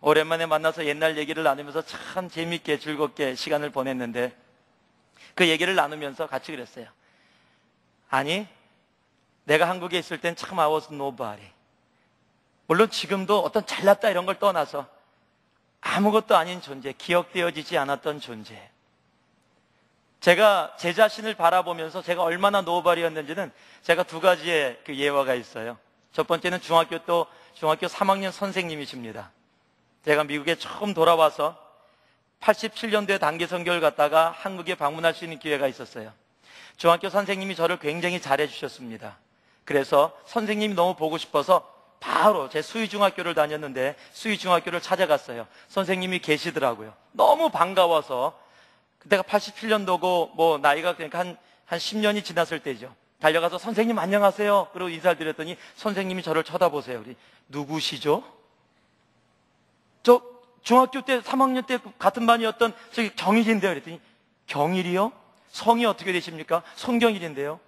오랜만에 만나서 옛날 얘기를 나누면서 참 재밌게 즐겁게 시간을 보냈는데 그 얘기를 나누면서 같이 그랬어요. 아니, 내가 한국에 있을 땐 참 I was nobody. 물론 지금도 어떤 잘났다 이런 걸 떠나서 아무것도 아닌 존재, 기억되어지지 않았던 존재. 제가 제 자신을 바라보면서 제가 얼마나 노발이었는지는 제가 두 가지의 그 예화가 있어요. 첫 번째는 중학교 또 중학교 3학년 선생님이십니다. 제가 미국에 처음 돌아와서 87년도에 단기 선교를 갔다가 한국에 방문할 수 있는 기회가 있었어요. 중학교 선생님이 저를 굉장히 잘해 주셨습니다. 그래서 선생님이 너무 보고 싶어서 바로 제 수의중학교를 다녔는데 수의중학교를 찾아갔어요. 선생님이 계시더라고요. 너무 반가워서 그때가 87년도고 뭐 나이가 그러니까 한, 한 10년이 지났을 때죠. 달려가서 선생님 안녕하세요. 그리고 인사를 드렸더니 선생님이 저를 쳐다보세요. 우리 누구시죠? 저 중학교 때 3학년 때 같은 반이었던 저기 경일인데요. 그랬더니 경일이요? 성이 어떻게 되십니까? 송경일인데요.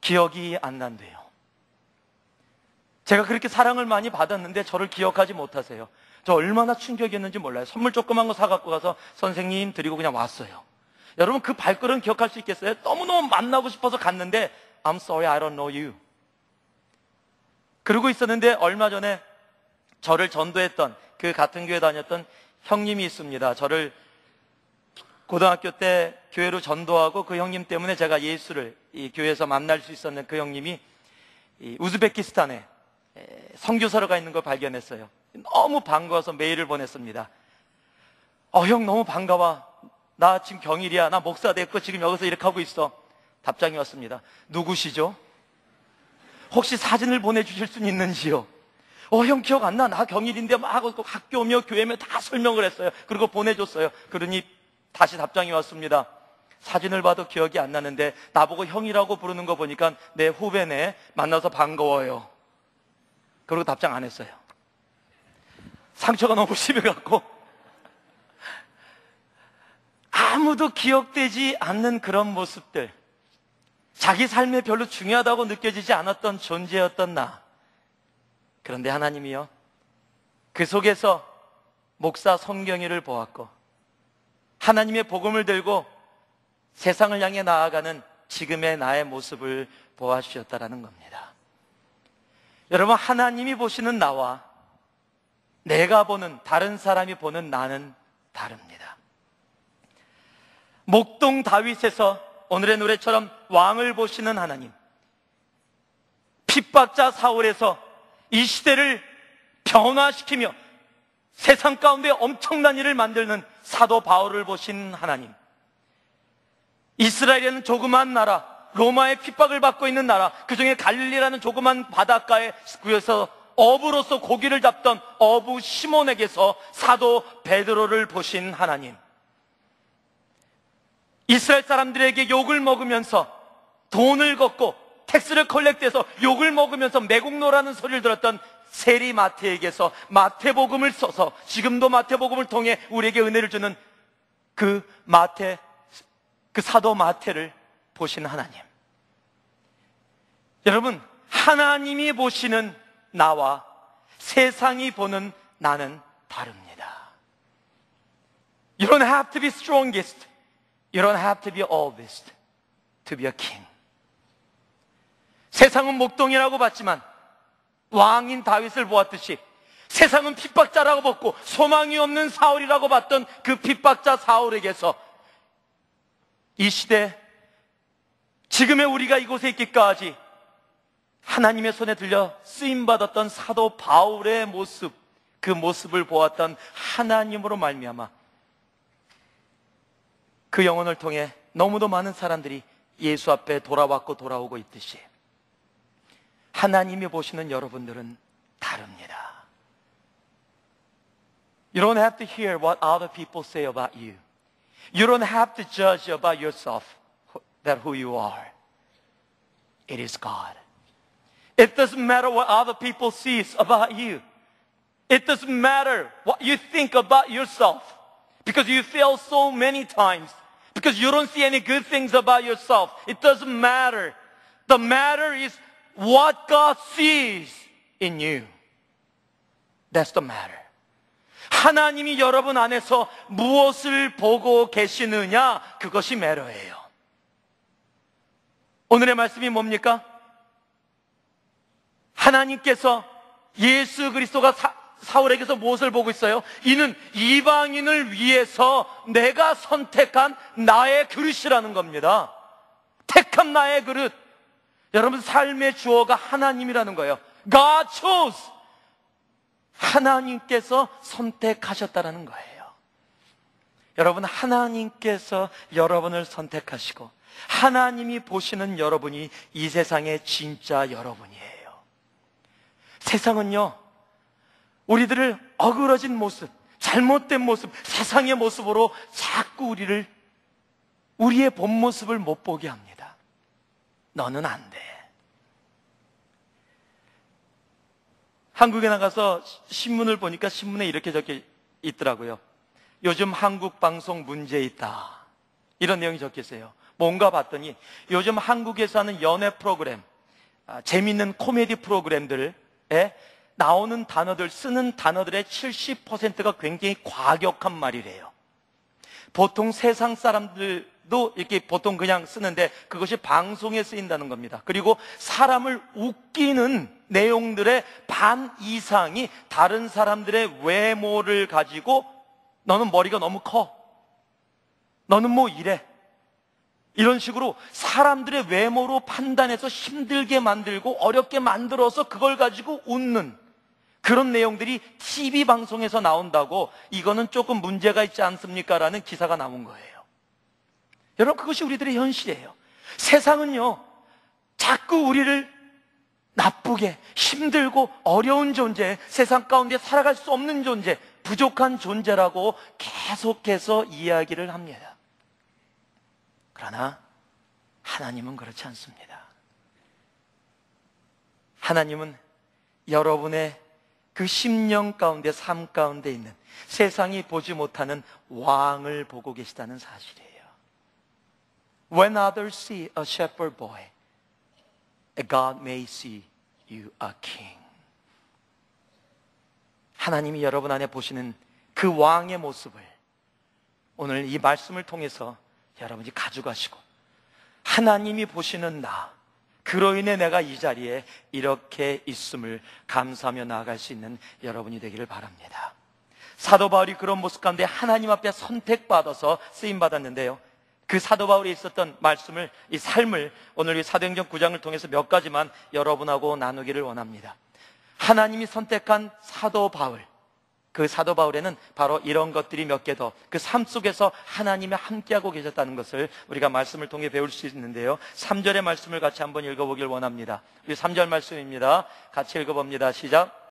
기억이 안 난대요. 제가 그렇게 사랑을 많이 받았는데 저를 기억하지 못하세요. 저 얼마나 충격이었는지 몰라요. 선물 조그만 거 사갖고 가서 선생님 드리고 그냥 왔어요. 여러분 그 발걸음 기억할 수 있겠어요? 너무너무 만나고 싶어서 갔는데 I'm sorry, I don't know you. 그러고 있었는데 얼마 전에 저를 전도했던 그 같은 교회 다녔던 형님이 있습니다. 저를 고등학교 때 교회로 전도하고 그 형님 때문에 제가 예수를 이 교회에서 만날 수 있었는 그 형님이 우즈베키스탄에 성교사로 가 있는 걸 발견했어요. 너무 반가워서 메일을 보냈습니다. 어, 형 너무 반가워. 나 지금 경일이야. 나 목사 됐고 지금 여기서 이렇게 하고 있어. 답장이 왔습니다. 누구시죠? 혹시 사진을 보내주실 수 있는지요? 어, 형 기억 안 나? 나 경일인데 막 학교 오며 교회며 다 설명을 했어요. 그리고 보내줬어요. 그러니 다시 답장이 왔습니다. 사진을 봐도 기억이 안 나는데 나보고 형이라고 부르는 거 보니까 내 후배네 만나서 반가워요. 그리고 답장 안 했어요. 상처가 너무 심해갖고 아무도 기억되지 않는 그런 모습들 자기 삶에 별로 중요하다고 느껴지지 않았던 존재였던 나 그런데 하나님이요 그 속에서 목사 성경이를 보았고 하나님의 복음을 들고 세상을 향해 나아가는 지금의 나의 모습을 보아주셨다라는 겁니다 여러분 하나님이 보시는 나와 내가 보는 다른 사람이 보는 나는 다릅니다. 목동 다윗에서 오늘의 노래처럼 왕을 보시는 하나님. 핍박자 사울에서 이 시대를 변화시키며 세상 가운데 엄청난 일을 만드는 사도 바울을 보신 하나님. 이스라엘에는 조그만 나라, 로마의 핍박을 받고 있는 나라, 그 중에 갈릴리라는 조그만 바닷가에 구해서 어부로서 고기를 잡던 어부 시몬에게서 사도 베드로를 보신 하나님. 이스라엘 사람들에게 욕을 먹으면서 돈을 걷고 텍스를 컬렉트해서 욕을 먹으면서 매국노라는 소리를 들었던 세리 마태에게서 마태복음을 써서 지금도 마태복음을 통해 우리에게 은혜를 주는 그 마태, 그 사도 마태를 보신 하나님. 여러분, 하나님이 보시는 나와 세상이 보는 나는 다릅니다. You don't have to be strongest. You don't have to be oldest to be a king. 세상은 목동이라고 봤지만 왕인 다윗을 보았듯이 세상은 핍박자라고 봤고 소망이 없는 사울이라고 봤던 그 핍박자 사울에게서 이 시대 지금의 우리가 이곳에 있기까지 하나님의 손에 들려 쓰임 받았던 사도 바울의 모습, 그 모습을 보았던 하나님으로 말미암아 그 영혼을 통해 너무도 많은 사람들이 예수 앞에 돌아왔고 돌아오고 있듯이 하나님이 보시는 여러분들은 다릅니다. You don't have to hear what other people say about you. You don't have to judge about yourself that who you are. It is God. It doesn't matter what other people sees about you. It doesn't matter what you think about yourself because you fail so many times because you don't see any good things about yourself. It doesn't matter. The matter is what God sees in you. That's the matter. 하나님이 여러분 안에서 무엇을 보고 계시느냐? 그것이 매러예요. 오늘의 말씀이 뭡니까? 하나님께서 예수 그리스도가 사, 사울에게서 무엇을 보고 있어요? 이는 이방인을 위해서 내가 선택한 나의 그릇이라는 겁니다. 택한 나의 그릇. 여러분 삶의 주어가 하나님이라는 거예요. God chose. 하나님께서 선택하셨다라는 거예요. 여러분 하나님께서 여러분을 선택하시고 하나님이 보시는 여러분이 이 세상의 진짜 여러분이에요. 세상은요. 우리들을 어그러진 모습, 잘못된 모습, 세상의 모습으로 자꾸 우리를 우리의 본 모습을 못 보게 합니다. 너는 안 돼. 한국에 나가서 신문을 보니까 신문에 이렇게 적혀 있더라고요. 요즘 한국 방송 문제 있다. 이런 내용이 적혀 있어요. 뭔가 봤더니 요즘 한국에서 하는 연애 프로그램, 아, 재밌는 코미디 프로그램들에 나오는 단어들, 쓰는 단어들의 70%가 굉장히 과격한 말이래요. 보통 세상 사람들 도 이렇게 보통 그냥 쓰는데 그것이 방송에 쓰인다는 겁니다. 그리고 사람을 웃기는 내용들의 반 이상이 다른 사람들의 외모를 가지고 너는 머리가 너무 커. 너는 뭐 이래. 이런 식으로 사람들의 외모로 판단해서 힘들게 만들고 어렵게 만들어서 그걸 가지고 웃는 그런 내용들이 TV 방송에서 나온다고 이거는 조금 문제가 있지 않습니까? 라는 기사가 나온 거예요. 여러분, 그것이 우리들의 현실이에요. 세상은요, 자꾸 우리를 나쁘게, 힘들고, 어려운 존재, 세상 가운데 살아갈 수 없는 존재, 부족한 존재라고 계속해서 이야기를 합니다. 그러나, 하나님은 그렇지 않습니다. 하나님은 여러분의 그 심령 가운데, 삶 가운데 있는 세상이 보지 못하는 왕을 보고 계시다는 사실이에요. When others see a shepherd boy, God may see you a king. 하나님이 여러분 안에 보시는 그 왕의 모습을 오늘 이 말씀을 통해서 여러분이 가져가시고 하나님이 보시는 나, 그로 인해 내가 이 자리에 이렇게 있음을 감사하며 나아갈 수 있는 여러분이 되기를 바랍니다. 사도 바울이 그런 모습 가운데 하나님 앞에 선택받아서 쓰임 받았는데요. 그 사도 바울이 있었던 말씀을 이 삶을 오늘 이 사도행전 9장을 통해서 몇 가지만 여러분하고 나누기를 원합니다. 하나님이 선택한 사도 바울 그 사도 바울에는 바로 이런 것들이 몇 개 더 그 삶 속에서 하나님이 함께하고 계셨다는 것을 우리가 말씀을 통해 배울 수 있는데요. 3절의 말씀을 같이 한번 읽어보길 원합니다. 우리 3절 말씀입니다. 같이 읽어봅니다. 시작.